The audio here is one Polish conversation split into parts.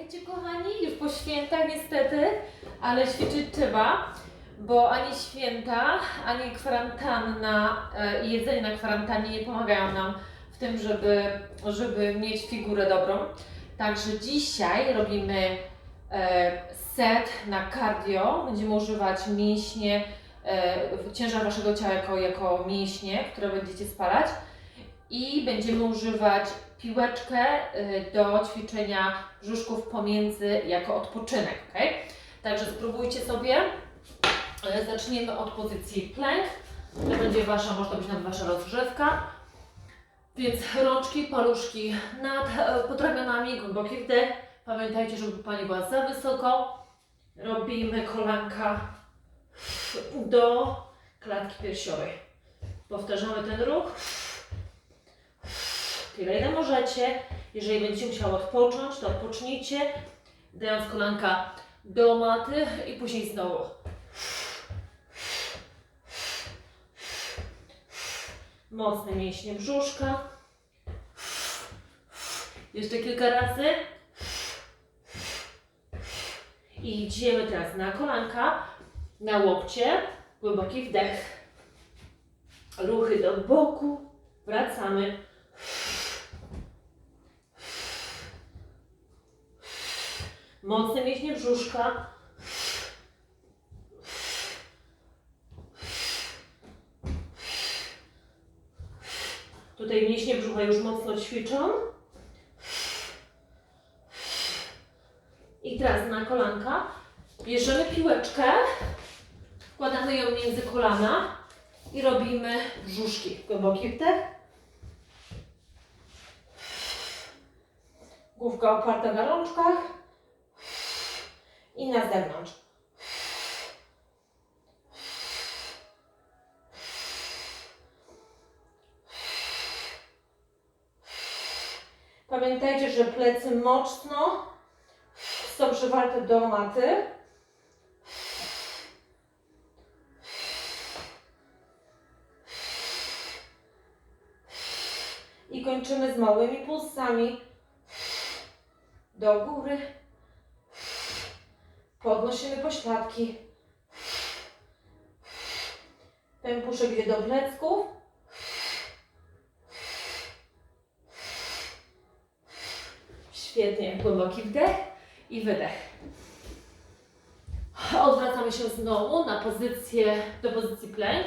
Witajcie kochani, już po świętach niestety, ale ćwiczyć trzeba, bo ani święta, ani kwarantanna e, i jedzenie na kwarantannie nie pomagają nam w tym, żeby, żeby mieć figurę dobrą. Także dzisiaj robimy e, set na cardio, będziemy używać mięśnie, e, ciężar waszego ciała jako, jako mięśnie, które będziecie spalać i będziemy używać piłeczkę y, do ćwiczenia brzuszków pomiędzy jako odpoczynek? Także spróbujcie sobie. Y, Zaczniemy od pozycji plank. To będzie wasza, może to być nawet wasza rozgrzewka. Więc rączki, paluszki nad e, pod ramionami, głęboki wdech. Pamiętajcie, żeby pani była za wysoko. Robimy kolanka do klatki piersiowej. Powtarzamy ten ruch. Tyle ile możecie. Jeżeli będziecie musiały odpocząć, to odpocznijcie, dając kolanka do maty i później znowu. Mocne mięśnie brzuszka. Jeszcze kilka razy. I idziemy teraz na kolanka, na łokcie, głęboki wdech. Ruchy do boku, wracamy. Mocne mięśnie brzuszka. Tutaj mięśnie brzucha już mocno ćwiczą. I teraz na kolanka bierzemy piłeczkę, wkładamy ją między kolana i robimy brzuszki. Głęboki wdech. Główka oparta na rączkach i na zewnątrz. Pamiętajcie, że plecy mocno są przywarte do maty. I kończymy z małymi pulsami do góry. Podnosimy pośladki. Pępuszek idzie do plecków. Świetnie, głęboki wdech i wydech. Odwracamy się znowu na pozycję, do pozycji plank.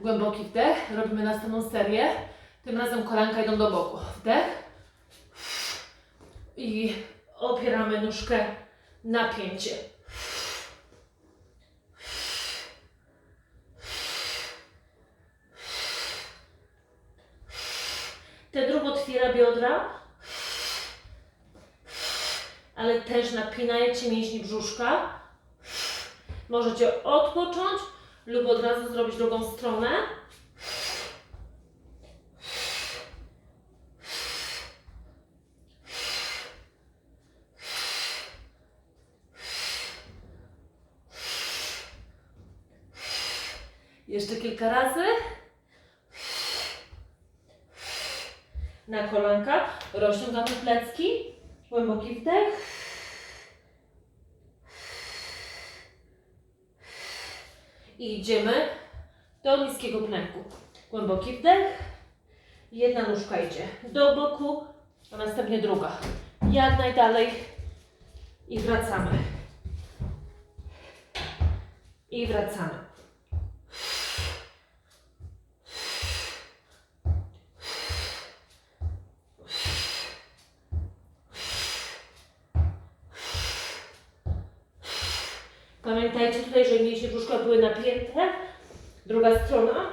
Głęboki wdech, robimy następną serię. Tym razem kolanka idą do boku. Wdech i opieramy nóżkę napięcie. Ten ruch otwiera biodra, ale też napinajcie mięśnie brzuszka. Możecie odpocząć lub od razu zrobić drugą stronę. Jeszcze kilka razy. Na kolanka. Rozciągamy plecki. Głęboki wdech. I idziemy do niskiego planku. Głęboki wdech. Jedna nóżka idzie do boku, a następnie druga. Jak najdalej. I wracamy. I wracamy. Pamiętajcie tutaj, że mięśnie brzuszka były napięte. Druga strona.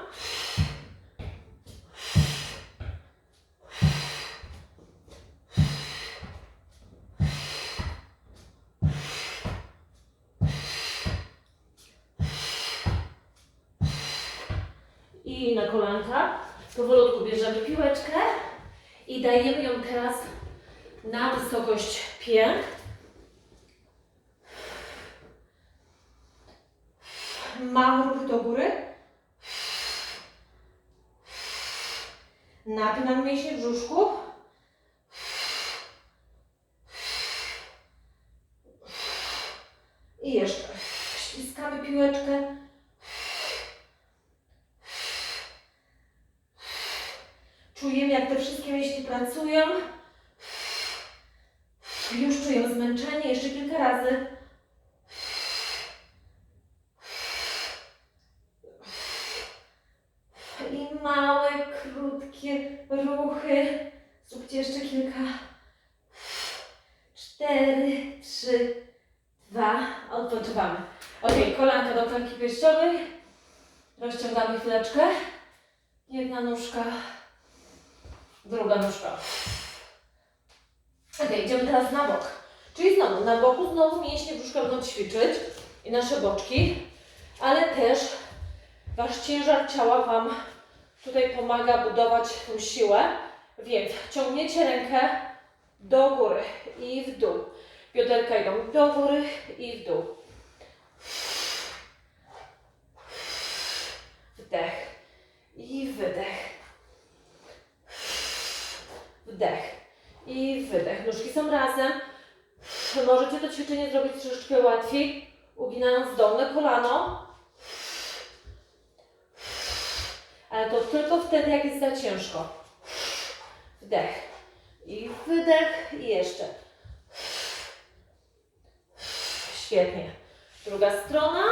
I na kolanka. Powolutku bierzemy piłeczkę i dajemy ją teraz na wysokość pięt. napinam mięśnie w brzuszku. I jeszcze. Ściskamy piłeczkę. Czujemy, jak te wszystkie mięśnie pracują. Już czuję zmęczenie. Jeszcze kilka razy. Ruchy. Zróbcie jeszcze kilka. Cztery, trzy, dwa. Odpoczywamy. Ok, kolanka do klatki piersiowej. Rozciągamy chwileczkę. Jedna nóżka, druga nóżka. Ok, idziemy teraz na bok. Czyli znowu, na boku znowu mięśnie brzuszka będą ćwiczyć i nasze boczki, ale też Wasz ciężar ciała Wam tutaj pomaga budować tą siłę, więc ciągniecie rękę do góry i w dół. Bioderka idą do góry i w dół. Wdech i wydech. Wdech i wydech. Nóżki są razem. Możecie to ćwiczenie zrobić troszeczkę łatwiej, uginając dolne kolano. Ale to tylko wtedy, jak jest za ciężko. Wdech i wydech i jeszcze. Świetnie. Druga strona.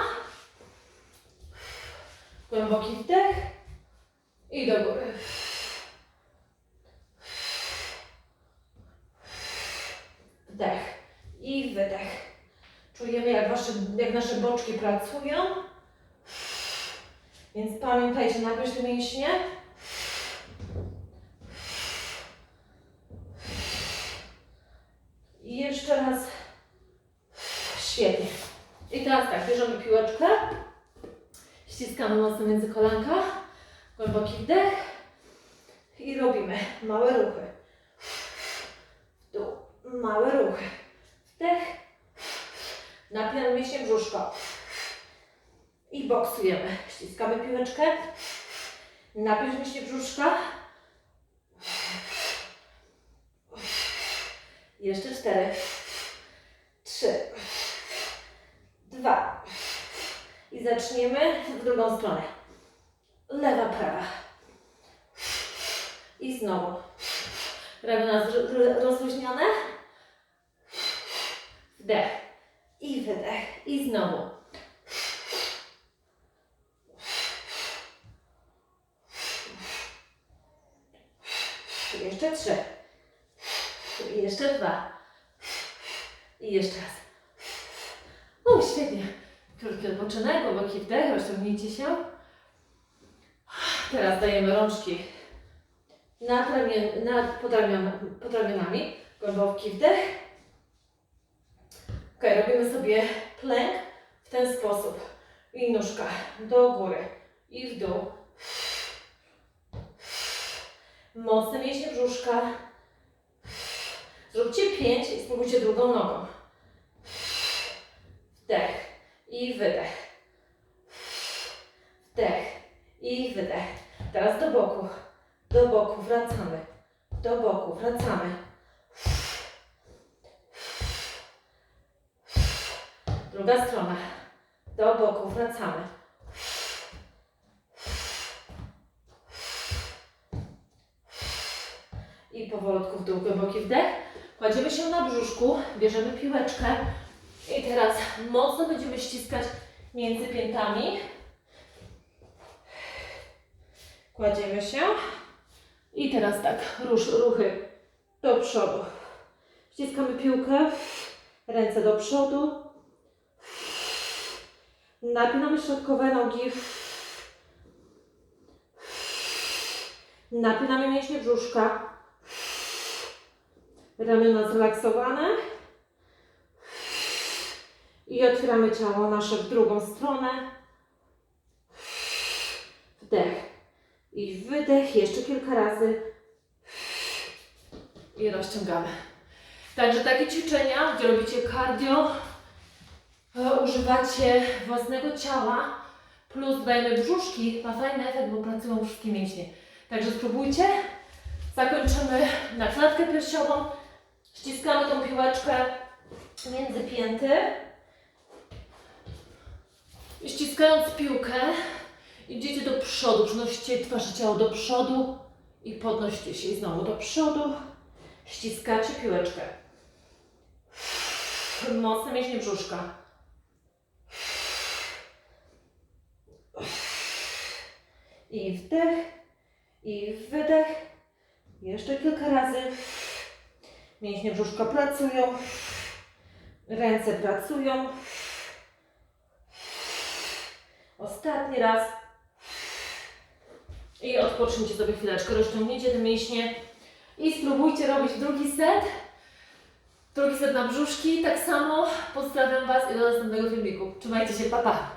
Głęboki wdech i do góry. Wdech i wydech. Czujemy, jak, wasze, jak nasze boczki pracują. Więc pamiętajcie, napierz te mięśnie. I jeszcze raz. Świetnie. I teraz tak, bierzemy piłeczkę. Ściskamy mocno między kolanka. Głęboki wdech. I robimy małe ruchy. W dół. Małe ruchy. Wdech. Napinamy mięśnie brzuszka. I boksujemy. Ściskamy piłeczkę. Napiąć mięśnie brzuszka. Jeszcze cztery. Trzy. Dwa. I zaczniemy w drugą stronę. Lewa, prawa. I znowu. Ramiona rozluźnione. Wdech. I wydech. I znowu. I jeszcze trzy. I jeszcze dwa. I jeszcze raz. O, świetnie. Krótki odpoczynek, głęboki wdech, rozciągnijcie się. Teraz dajemy rączki nad, nad ramion, pod ramionami. Głęboki wdech. Ok, robimy sobie plank w ten sposób. I nóżka do góry i w dół. Mocne mięśnie brzuszka. Zróbcie pięć i spróbujcie drugą nogą. Wdech i wydech. Wdech i wydech. Teraz do boku. Do boku wracamy. Do boku wracamy. Druga strona. Do boku wracamy. I powolutku w dół, głęboki wdech. Kładziemy się na brzuszku, bierzemy piłeczkę i teraz mocno będziemy ściskać między piętami. Kładziemy się i teraz tak, rusz, ruchy do przodu. Ściskamy piłkę, ręce do przodu. Napinamy środkowe nogi. Napinamy mięśnie brzuszka. Ramiona zrelaksowane. I otwieramy ciało nasze w drugą stronę. Wdech. I wydech. Jeszcze kilka razy. I rozciągamy. Także takie ćwiczenia, gdzie robicie cardio, e, używacie własnego ciała, plus dodajemy brzuszki, ma fajny efekt, bo pracują wszystkie mięśnie. Także spróbujcie. Zakończymy na klatkę piersiową. Ściskamy tą piłeczkę między pięty. ściskając piłkę, idziecie do przodu, przenosicie wasze ciało do przodu i podnosicie się i znowu do przodu. Ściskacie piłeczkę. Mocne mięśnie brzuszka. I wdech, i wydech. Jeszcze kilka razy. Mięśnie brzuszka pracują. Ręce pracują. Ostatni raz. I odpocznijcie sobie chwileczkę, rozciągnijcie te mięśnie i spróbujcie robić drugi set. Drugi set na brzuszki, tak samo. Pozdrawiam Was i do następnego filmiku. Trzymajcie się, pa pa!